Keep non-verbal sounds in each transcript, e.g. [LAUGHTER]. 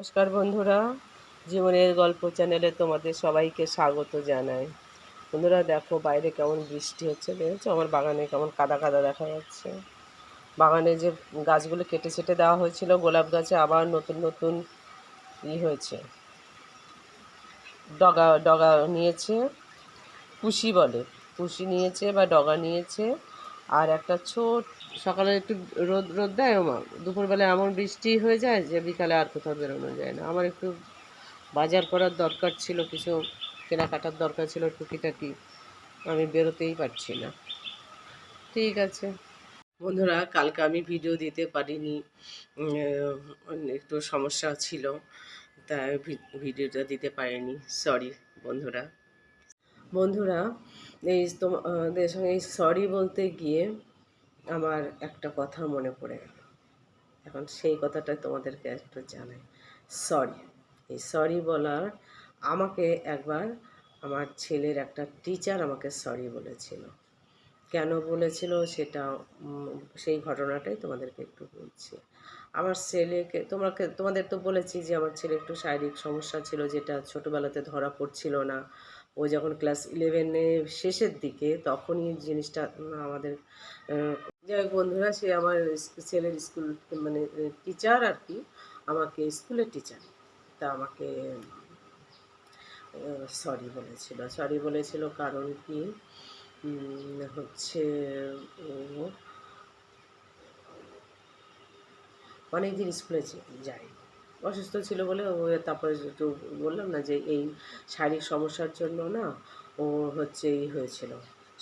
নমস্কার বন্ধুরা, জীবনের গল্প চ্যানেলে তোমাদের সবাইকে স্বাগত জানাই। বন্ধুরা, দেখো বাইরে কেমন বৃষ্টি হচ্ছে, দেখেছ? আমার বাগানে কেমন কাদা কাদা দেখা যাচ্ছে। বাগানে যে গাছগুলো কেটে ছেটে দেওয়া হয়েছিল, গোলাপ গাছে আবার নতুন নতুন ই হয়েছে। ডগা ডগা নিয়েছে, পুষি বলে। পুষি নিয়েছে বা ডগা নিয়েছে, আর একটা ছোট সকালে একটু রোদ রোদ দেয় ওমা দুপুরবেলায় এমন বৃষ্টি হয়ে যায় যে বিকালে আর কোথাও বেরোনো যায় না। আমার একটু বাজার করার দরকার ছিল, কিছু কেনাকাটার দরকার ছিল, টুকিটাকি, আমি বেরোতেই পারছি না। ঠিক আছে। বন্ধুরা, কালকে আমি ভিডিও দিতে পারিনি একটু সমস্যা ছিল, তাই ভিডিওটা দিতে পারিনি, সরি বন্ধুরা। বন্ধুরা, এই তোমাদের সঙ্গে এই সরি বলতে গিয়ে আমার একটা কথা মনে পড়ে গেল। এখন সেই কথাটা তোমাদেরকে একটু জানাই। সরি এই সরি বলার আমাকে একবার আমার ছেলের একটা টিচার আমাকে সরি বলেছিল। কেন বলেছিল সেটা সেই ঘটনাটাই তোমাদেরকে একটু বলছি। আমার ছেলেকে, তোমাকে, তোমাদের তো বলেছি যে আমার ছেলে একটু শারীরিক সমস্যা ছিল, যেটা ছোটোবেলাতে ধরা পড়ছিল না। ও যখন ক্লাস ইলেভেনে শেষের দিকে তখনই জিনিসটা আমাদের যাই বন্ধুরা, সে আমার ছেলের স্কুল মানে টিচার আর কি, আমাকে স্কুলের টিচার তা আমাকে সরি বলেছিল। সরি বলেছিল কারণ কি হচ্ছে ও অনেক দিন স্কুলে যায় অসুস্থ ছিল বলে ও তারপরে একটু বললাম না যে এই শারীরিক সমস্যার জন্য না ও হচ্ছে এই হয়েছিল।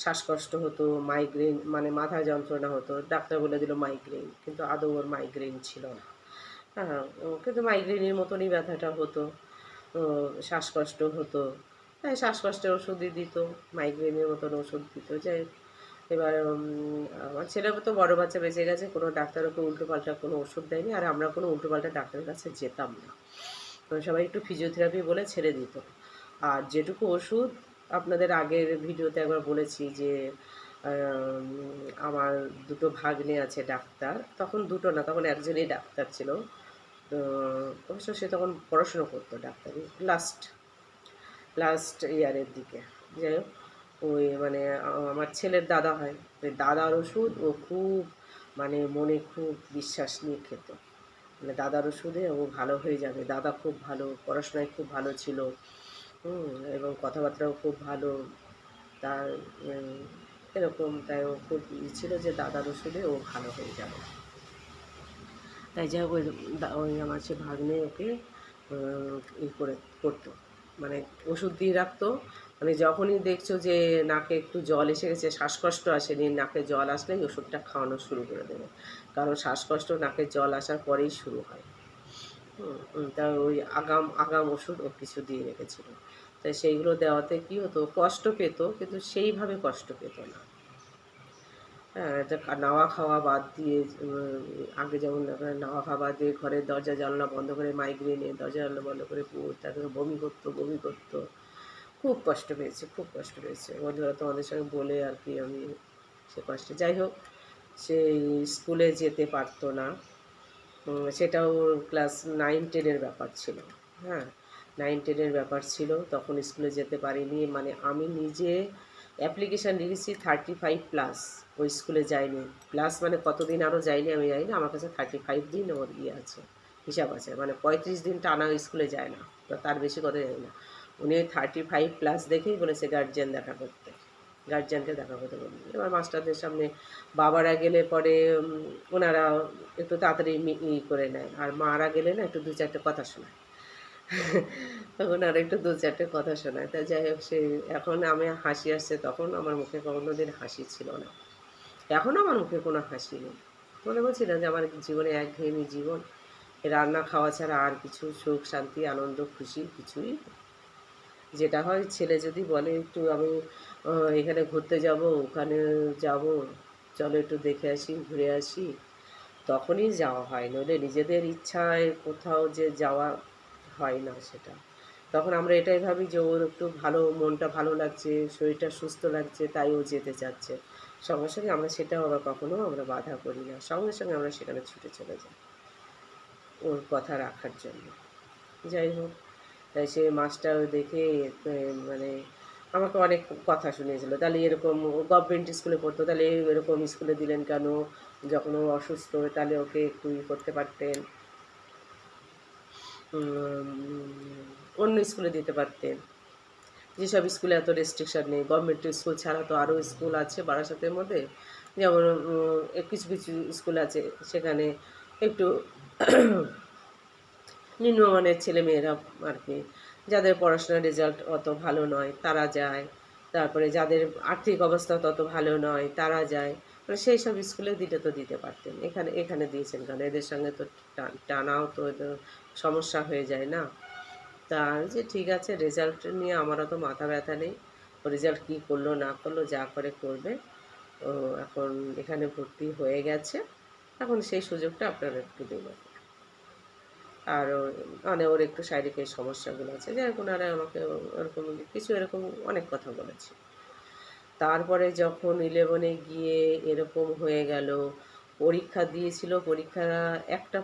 শ্বাসকষ্ট হতো মাইগ্রেন মানে মাথা যন্ত্রণা হতো, ডাক্তার বলে দিল মাইগ্রেন কিন্তু আদৌ ওর মাইগ্রেন ছিল না। হ্যাঁ কিন্তু মাইগ্রেনের মতনই ব্যথাটা হতো শ্বাসকষ্ট হতো। তাই শ্বাসকষ্টের ওষুধই দিত মাইগ্রেনের মতন ওষুধ দিত। যাই এবার আমার ছেলে তো বড় বাচ্চা বেঁচে গেছে, কোনো ডাক্তার ওকে উল্টোপাল্টা কোনো ওষুধ দেয়নি, আর আমরা কোনো উল্টোপাল্টা ডাক্তারের কাছে যেতাম না। সবাই একটু ফিজিওথেরাপি বলে ছেড়ে দিত। আর যেটুকু ওষুধ আপনাদের আগের ভিডিওতে একবার বলেছি যে আমার দুটো ভাগ্নে আছে ডাক্তার, তখন দুটো না, তখন একজনই ডাক্তার ছিল। তো অবশ্য সে তখন পড়াশুনো করতো ডাক্তারি লাস্ট লাস্ট ইয়ারের দিকে। যাই হোক ওই মানে আমার ছেলের দাদা হয়। ওই দাদার ওষুধ ও খুব মানে মনে খুব বিশ্বাস নিয়ে খেত। মানে দাদার ওষুধে ও ভালো হয়ে যাবে। দাদা খুব ভালো, পড়াশোনায় খুব ভালো ছিল। এবং কথাবার্তাও খুব ভালো। তার এরকম তাই ও খুব ই ছিল যে দাদার ওষুধে ও ভালো হয়ে যাবে। তাই যাই ওই ওই আমার সে ভাগ্নে ওকে ই করে, করতো। মানে ওষুধ দিয়ে রাখতো। মানে যখনই দেখছ যে নাকে একটু জল এসে গেছে, শ্বাসকষ্ট আসেনি, নাকে জল আসলেই ওষুধটা খাওয়ানো শুরু করে দেবে। কারণ শ্বাসকষ্ট নাকে জল আসার পরেই শুরু হয়। তা ওই আগাম আগাম ওষুধ ও কিছু দিয়ে রেখেছিল। তাই সেইগুলো দেওয়াতে কী হতো, কষ্ট পেত, কিন্তু সেইভাবে কষ্ট পেত না। হ্যাঁ নাওয়া খাওয়া বাদ দিয়ে আগে যেমন নাওয়া খাওয়া বাদ দিয়ে ঘরের দরজা জানলা বন্ধ করে মাইগ্রেনে দরজা জানলা বন্ধ করে পুর তারপরে বমি করতো বমি করতো। খুব কষ্ট পেয়েছে, খুব কষ্ট পেয়েছে। বন্ধুরা, তোমাদের সঙ্গে বলে আর কি আমি সে কষ্ট। যাই হোক, সে স্কুলে যেতে পারতো না। সেটাও ক্লাস নাইন টেনের ব্যাপার ছিল। হ্যাঁ নাইন টেনের ব্যাপার ছিল। তখন স্কুলে যেতে পারিনি। মানে আমি নিজে অ্যাপ্লিকেশান লিখেছি থার্টি ফাইভ প্লাস। ওই স্কুলে যাইনি। প্লাস মানে কতদিন আরও যাইনি আমি জানি আমার কাছে থার্টি ফাইভ দিন ওর ইয়ে আছে, হিসাব আছে। মানে পঁয়ত্রিশ দিন টানা স্কুলে যায় না। তার বেশি কথা জানি না। উনি থার্টি ফাইভ প্লাস দেখেই বলেছে গার্জিয়ান দেখা করতে। গার্জিয়ানকে দেখা করতে বলি এবার মাস্টারদের সামনে বাবারা গেলে পরে ওনারা একটু তাড়াতাড়ি ই করে নেয়। আর মারা গেলে না একটু দু চারটে কথা শোনায়। [LAUGHS] তখন আর একটু দু চারটে কথা শোনায়। তা যাই হোক, সে, এখন আমি হাসি আসছে তখন আমার মুখে কোনো দিন হাসি ছিল না। এখন আমার মুখে কোনো হাসি নেই। মনে বলছি না যে আমার জীবনে একঘেয়েমি জীবন। রান্না খাওয়া ছাড়া আর কিছু সুখ, শান্তি, আনন্দ, খুশি কিছুই। যেটা হয়, ছেলে যদি বলে, একটু আমি এখানে ঘুরতে যাব, ওখানে যাব, চলো একটু দেখে আসি, ঘুরে আসি, তখনই যাওয়া হয়। নইলে নিজেদের ইচ্ছায় কোথাও যে যাওয়া হয় না সেটা। তখন আমরা এটাই ভাবি যে, ওর একটু ভালো, মনটা ভালো লাগছে, শরীরটা সুস্থ লাগছে, তাই ও যেতে চাচ্ছে। সঙ্গে সঙ্গে আমরা সেটাও আবার কখনো আমরা বাধা করি না। সঙ্গে সঙ্গে আমরা সেখানে ছুটে চলে যাই, ওর কথা রাখার জন্য। যাই হোক। তাই সে মাস্টার দেখে মানে আমাকে অনেক কথা শুনিয়েছিল। তাহলে এরকম গভর্নমেন্ট স্কুলে পড়তো, তাহলে এরকম স্কুলে দিলেন কেন? যখন ও অসুস্থ, তাহলে ওকে একটু ই করতে পারতেন। অন্য স্কুলে দিতে পারতেন। যেসব স্কুলে এত রেস্ট্রিকশান নেই গভর্নমেন্ট স্কুল ছাড়া তো আরও স্কুল আছে বারাসাতের মধ্যে। যেমন কিছু কিছু স্কুল আছে, সেখানে একটু নিম্নমানের ছেলেমেয়েরা আর কি। যাদের পড়াশোনার রেজাল্ট অত ভালো নয়, তারা যায়। তারপরে যাদের আর্থিক অবস্থা তত ভালো নয়, তারা যায়। মানে সেই সব স্কুলে দিতে তো দিতে পারতেন। এখানে এখানে দিয়েছেন কারণ এদের সঙ্গে তো টানাও তো সমস্যা হয়ে যায় না। তা যে ঠিক আছে রেজাল্ট নিয়ে আমারও তো মাথা ব্যথা নেই। রেজাল্ট কী করল, না করল, যা করে করবে। ও এখন এখানে ভর্তি হয়ে গেছে। এখন সেই সুযোগটা আপনারা একটু দেবেন আর মানে ওর একটু শারীরিক এই সমস্যাগুলো আছে। যাই হোক, ওনারা আমাকে ওরকম কিছু এরকম অনেক কথা বলেছে। তারপরে যখন ইলেভেনে গিয়ে এরকম হয়ে গেল, পরীক্ষা দিয়েছিল, পরীক্ষা একটা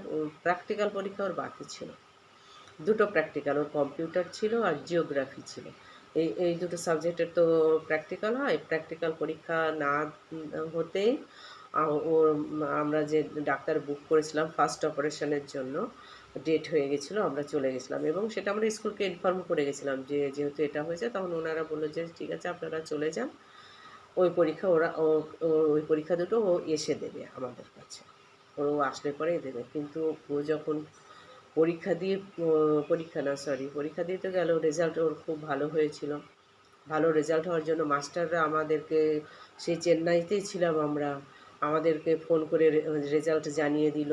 প্র্যাকটিক্যাল পরীক্ষা ওর বাকি ছিল। দুটো প্র্যাকটিক্যাল ওর কম্পিউটার ছিল আর জিওগ্রাফি ছিল। এই এই দুটো সাবজেক্টের তো প্র্যাকটিক্যাল হয়। প্র্যাকটিক্যাল পরীক্ষা না হতেই ওর আমরা যে ডাক্তার বুক করেছিলাম ফার্স্ট অপারেশনের জন্য ডেট হয়ে গেছিল, আমরা চলে গেছিলাম। এবং সেটা আমরা স্কুলকে ইনফর্ম করে গেছিলাম যে যেহেতু এটা হয়েছে, তখন ওনারা বলল যে, ঠিক আছে, আপনারা চলে যান। ওই পরীক্ষা ওরা ওই পরীক্ষা দুটো ও এসে দেবে আমাদের কাছে। ও আসলে পরেই দেবে। কিন্তু ও যখন পরীক্ষা দিয়ে পরীক্ষা না সরি পরীক্ষা দিতে গেল রেজাল্ট ওর খুব ভালো হয়েছিল। ভালো রেজাল্ট হওয়ার জন্য মাস্টাররা আমাদেরকে, সেই চেন্নাইতেই ছিলাম আমরা, আমাদেরকে ফোন করে রেজাল্ট জানিয়ে দিল।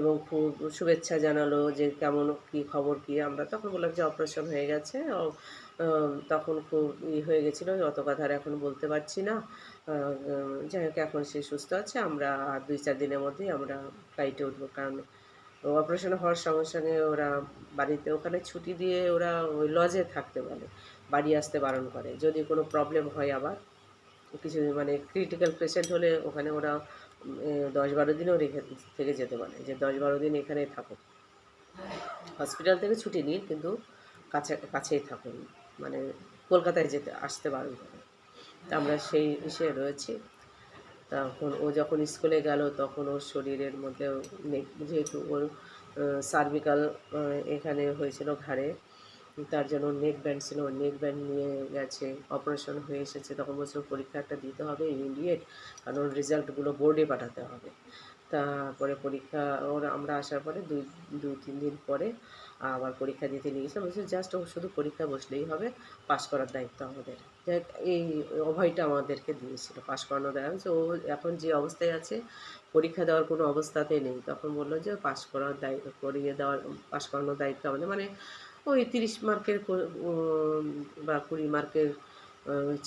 এবং খুব শুভেচ্ছা জানালো যে কেমন কী খবর কী আমরা। তখন বললাম যে অপারেশন হয়ে গেছে। তখন খুব ই হয়ে গেছিল অত কথা আর এখন বলতে পারছি না। যাই হোক, এখন সে সুস্থ আছে। আমরা আর দুই চার দিনের মধ্যেই আমরা ফ্লাইটে উঠবো। কারণ অপারেশন হওয়ার সঙ্গে সঙ্গে ওরা বাড়িতে ওখানে ছুটি দিয়ে ওরা ওই লজে থাকতে বলে বাড়ি আসতে বারণ করে। যদি কোনো প্রবলেম হয় আবার, কিছু মানে ক্রিটিক্যাল পেশেন্ট হলে ওখানে ওরা দশ বারো দিনও রেখে থেকে যেতে পারে। যে দশ বারো দিন এখানে থাকো। হসপিটাল থেকে ছুটি নিন, কিন্তু কাছে, কাছেই থাকুন। মানে কলকাতায় যেতে, আসতে তা আমরা সেই ইসে রয়েছি। তখন ও যখন স্কুলে গেল, তখন ওর শরীরের মধ্যে যেহেতু ওর সার্ভিকাল এখানে হয়েছিল ঘাড়ে। তার জন্য নেক ব্যান্ড ছিল নেক ব্যান্ড নিয়ে গেছে অপারেশন হয়ে এসেছে, তখন বলছিল পরীক্ষাটা দিতে হবে ইমিডিয়েট কারণ রেজাল্টগুলো বোর্ডে পাঠাতে হবে। তারপরে পরীক্ষা, ওর আমরা আসার পরে দুই, দু, তিন দিন পরে আবার পরীক্ষা দিতে নিয়ে গেছে। বলছে জাস্ট শুধু পরীক্ষা বসলেই হবে পাস করার দায়িত্ব আমাদের। যাই এই অভয়টা আমাদেরকে দিয়েছিল পাস করানোর দায়িত্ব। ও এখন যে অবস্থায় আছে, পরীক্ষা দেওয়ার কোনো অবস্থাতে নেই। তখন বলল যে পাস করার দায়িত্ব করিয়ে দেওয়ার পাস করানোর দায়িত্ব আমাদের। মানে ওই তিরিশ মার্কের বা কুড়ি মার্কের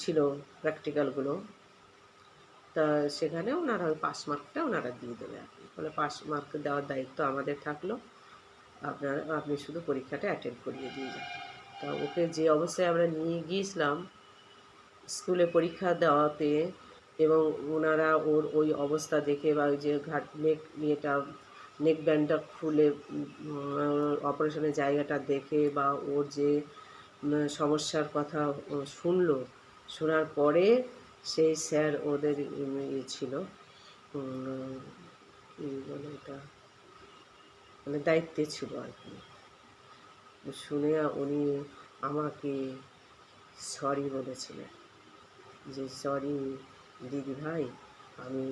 ছিল প্র্যাকটিক্যালগুলো। তা সেখানে ওনারা ওই পাস মার্কটা ওনারা দিয়ে দেবে আর কি। বলে পাস মার্ক দেওয়ার দায়িত্ব আমাদের থাকল। আপনার, আপনি শুধু পরীক্ষাটা অ্যাটেন্ড করিয়ে দিয়ে যান। তা ওকে যে অবস্থায় আমরা নিয়ে গিয়েছিলাম, স্কুলে পরীক্ষা দেওয়াতে এবং ওনারা ওর ওই অবস্থা দেখে বা ওই যে ঘাট নেক ইয়েটা নেক ব্যান্ডটা খুলে অপারেশনের জায়গাটা দেখে বা ওর যে সমস্যার কথা শুনলো, শোনার পরে সেই স্যার ওদের ইয়ে ছিল বলে এটা মানে দায়িত্বে ছিল আর কি। শুনে উনি আমাকে সরি বলেছিলেন যে সরি দিদি ভাই আমি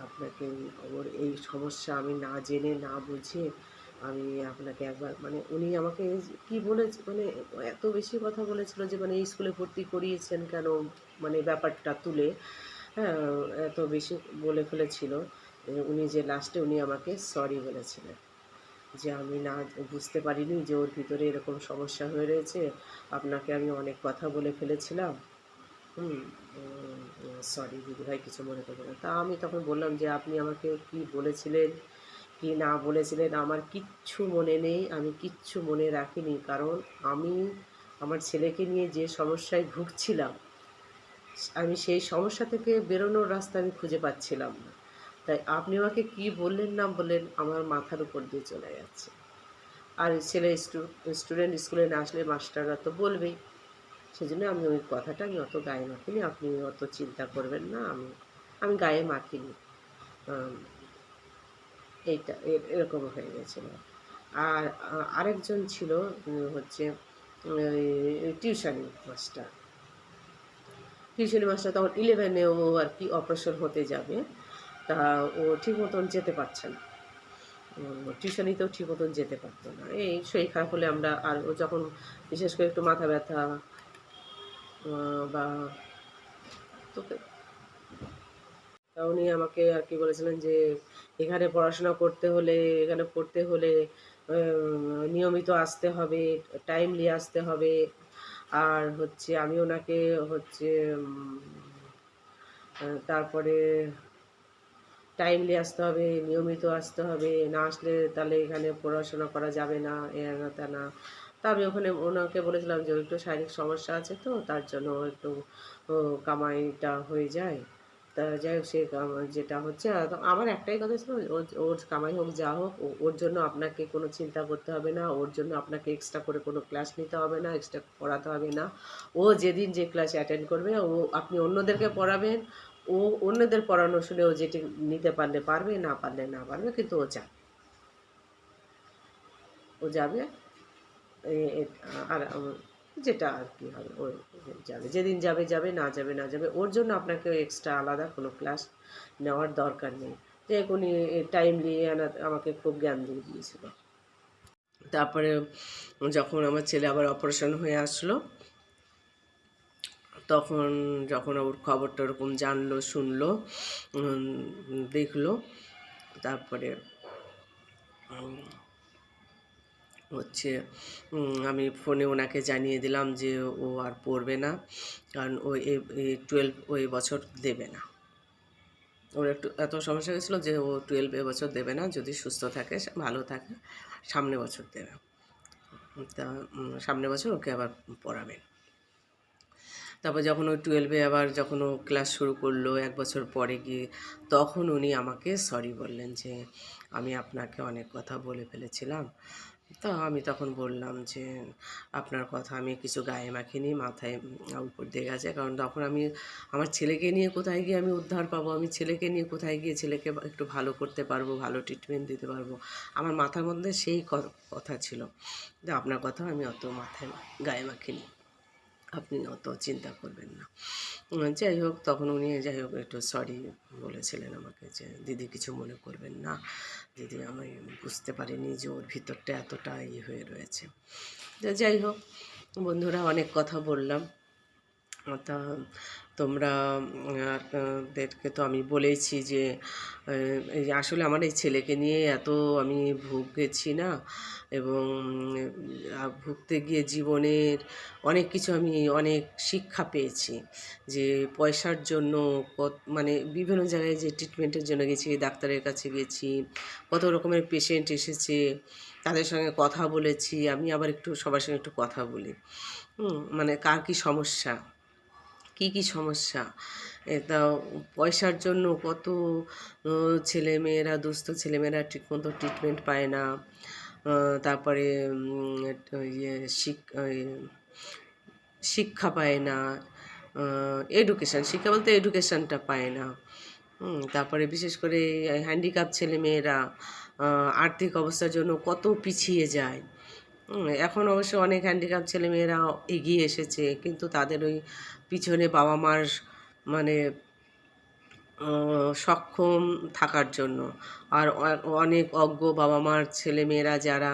আপনাকে ওর এই সমস্যা আমি না জেনে, না বুঝে আমি আপনাকে একবার মানে উনি আমাকে কি বলেছে মানে এত বেশি কথা বলেছিল যে মানে স্কুলে ভর্তি করিয়েছেন কেন মানে ব্যাপারটা তুলে হ্যাঁ এত বেশি বলে ফেলেছিল। উনি যে লাস্টে উনি আমাকে সরি বলেছিলেন যে, আমি না বুঝতে পারিনি যে ওর ভিতরে এরকম সমস্যা হয়ে রয়েছে। আপনাকে আমি অনেক কথা বলে ফেলেছিলাম। হুম। সরি দিদিভাই কিছু মনে করবে না। তা আমি তখন বললাম যে, আপনি আমাকে কি বলেছিলেন, কি না বলেছিলেন, আমার কিচ্ছু মনে নেই, আমি কিচ্ছু মনে রাখিনি। কারণ আমি আমার ছেলেকে নিয়ে যে সমস্যায় ভুগছিলাম, আমি সেই সমস্যা থেকে বেরোনোর রাস্তা আমি খুঁজে পাচ্ছিলাম না। তাই আপনি আমাকে কি বললেন, না বললেন, আমার মাথার উপর দিয়ে চলে যাচ্ছে আর ছেলে স্টুডেন্ট স্কুলে না আসলে মাস্টাররা তো বলবেই। সেজন্য আমি ওই কথাটা আমি অত গায়ে মাখিনি, আপনি অত চিন্তা করবেন না, আমি আমি গায়ে মাখিনি। এইটা এরকম হয়ে গেছিল। আর, আরেকজন ছিল হচ্ছে টিউশনি মাস্টার। টিউশনি মাস্টার তখন ইলেভেনে ও আর কি অপারেশন হতে যাবে, তা ও ঠিক মতন যেতে পারছে না। টিউশনিতেও ঠিক মতন যেতে পারতো না। এই শরীর খারাপ হলে আমরা আর ও যখন বিশেষ করে একটু মাথা ব্যথা বা তোকে। তা উনি আমাকে আর কি বলেছিলেন যে, এখানে পড়াশোনা করতে হলে, এখানে পড়তে হলে নিয়মিত আসতে হবে টাইমলি আসতে হবে। আর হচ্ছে আমি ওনাকে হচ্ছে তারপরে টাইমলি আসতে হবে, নিয়মিত আসতে হবে। না আসলে তাহলে এখানে পড়াশোনা করা যাবে না এ না তা না। তা আমি ওখানে ওনাকে বলেছিলাম যে একটু শারীরিক সমস্যা আছে তো, তার জন্য একটু কামাইটা হয়ে যায়। তা যাই হোক, সে যেটা হচ্ছে আমার একটাই কথা ছিল ওর কামাই হোক, যা হোক ওর জন্য আপনাকে কোনো চিন্তা করতে হবে না, ওর জন্য আপনাকে এক্সট্রা করে কোনো ক্লাস নিতে হবে না এক্সট্রা পড়াতে হবে না। ও যেদিন যে ক্লাস অ্যাটেন্ড করবে, ও, আপনি অন্যদেরকে পড়াবেন, ও অন্যদের পড়ানো শুনে ও যেটি নিতে পারলে পারবে, না পারলে না পারবে, কিন্তু ও যাবে ও যাবে। আর যেটা আর কি হবে ও যাবে। যেদিন যাবে যাবে, না যাবে না যাবে, ওর জন্য আপনাকে এক্সট্রা আলাদা কোনো ক্লাস নেওয়ার দরকার নেই। যে উনি টাইমলি আমাকে খুব জ্ঞান দিয়ে দিয়েছিল। তারপরে যখন আমার ছেলে আবার অপারেশন হয়ে আসলো, তখন যখন ওর খবরটা ওরকম জানলো, শুনলো দেখল, তারপরে হচ্ছে আমি ফোনে ওনাকে জানিয়ে দিলাম যে ও আর পড়বে না, কারণ ও টুয়েলভ ও বছর দেবে না। ওর একটু এত সমস্যা হয়েছিল যে ও টুয়েলভ এবছর দেবে না, যদি সুস্থ থাকে, ভালো থাকে, সামনে বছর দেবে। তা সামনে বছর ওকে আবার পড়াবেন। তারপর যখন ও টুয়েলভে আবার যখন ও ক্লাস শুরু করল এক বছর পরে গিয়ে, তখন উনি আমাকে সরি বললেন যে, আমি আপনাকে অনেক কথা বলে ফেলেছিলাম। তো আমি তখন বললাম যে, আপনার কথা আমি কিছু গায়ে মাখিনি মাথায় উপর দিয়ে গেছে। কারণ তখন আমি, আমার ছেলেকে নিয়ে কোথায় গিয়ে আমি উদ্ধার পাবো? আমি ছেলেকে নিয়ে কোথায় গিয়ে ছেলেকে একটু ভালো করতে পারব, ভালো ট্রিটমেন্ট দিতে পারব? আমার মাথার মধ্যে সেই কথা ছিল। যে আপনার কথা আমি অত মাথায়, গায়ে মাখিনি আপনি অত চিন্তা করবেন না। যাই হোক, তখন উনি, যাই হোক, একটু সরি বলেছিলেন আমাকে যে, দিদি, কিছু মনে করবেন না। দিদি, আমি বুঝতে পারিনি যে ওর ভিতরটা এতটা ইয়ে হয়ে রয়েছে। যাই হোক, বন্ধুরা, অনেক কথা বললাম। তা তোমরা দেরকে তো আমি বলেছি যে আসলে আমার এই ছেলেকে নিয়ে এত আমি ভুগেছি না এবং ভুগতে গিয়ে জীবনের অনেক কিছু আমি অনেক শিক্ষা পেয়েছি যে পয়সার জন্য কত মানে বিভিন্ন জায়গায় যে ট্রিটমেন্টের জন্য গেছি, ডাক্তারের কাছে গেছি, কত রকমের পেশেন্ট এসেছে, তাদের সঙ্গে কথা বলেছি, আমি আবার একটু সবার সঙ্গে একটু কথা বলি। মানে কার কী সমস্যা? কি কি সমস্যা? এটা পয়সার জন্য কত আহ, ছেলেমেয়েরা দুস্থ ছেলেমেয়েরা ঠিকমতো ট্রিটমেন্ট পায় না। তারপরে ইয়ে শিক- শিক্ষা পায় না। এডুকেশান শিক্ষা বলতে এডুকেশানটা পায় না। তারপরে বিশেষ করে হ্যান্ডিক্যাপ ছেলেমেয়েরা আর্থিক অবস্থার জন্য কত পিছিয়ে যায়। এখন অবশ্য অনেক হ্যান্ডিক্যাপ ছেলেমেয়েরা এগিয়ে এসেছে কিন্তু তাদের ওই পিছনে বাবা মার মানে সক্ষম থাকার জন্য। আর অনেক অজ্ঞ বাবা মার ছেলেমেয়েরা যারা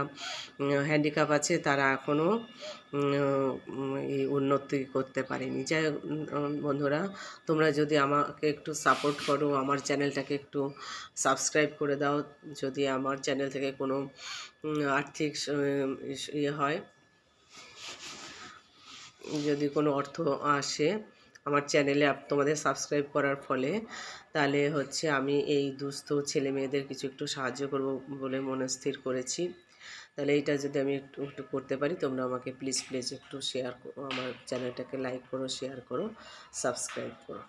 হ্যান্ডিক্যাপ আছে, তারা এখনও এই উন্নতি করতে পারেনি। যাই বন্ধুরা, তোমরা যদি আমাকে একটু সাপোর্ট করো, আমার চ্যানেলটাকে একটু সাবস্ক্রাইব করে দাও। যদি আমার চ্যানেল থেকে কোনো আর্থিক ইয়ে হয়, যদি কোনো অর্থ আসে আমার চ্যানেলে তোমাদের সাবস্ক্রাইব করার ফলে, তাহলে হচ্ছে আমি এই দুস্থ ছেলে মেয়েদের কিছু একটু সাহায্য করব বলে মনস্থির করেছি। তাহলে এটা যদি আমি একটু একটু করতে পারি, তোমরা আমাকে প্লিজ প্লিজ একটু শেয়ার আমার চ্যানেলটাকে লাইক করো শেয়ার করো সাবস্ক্রাইব করো।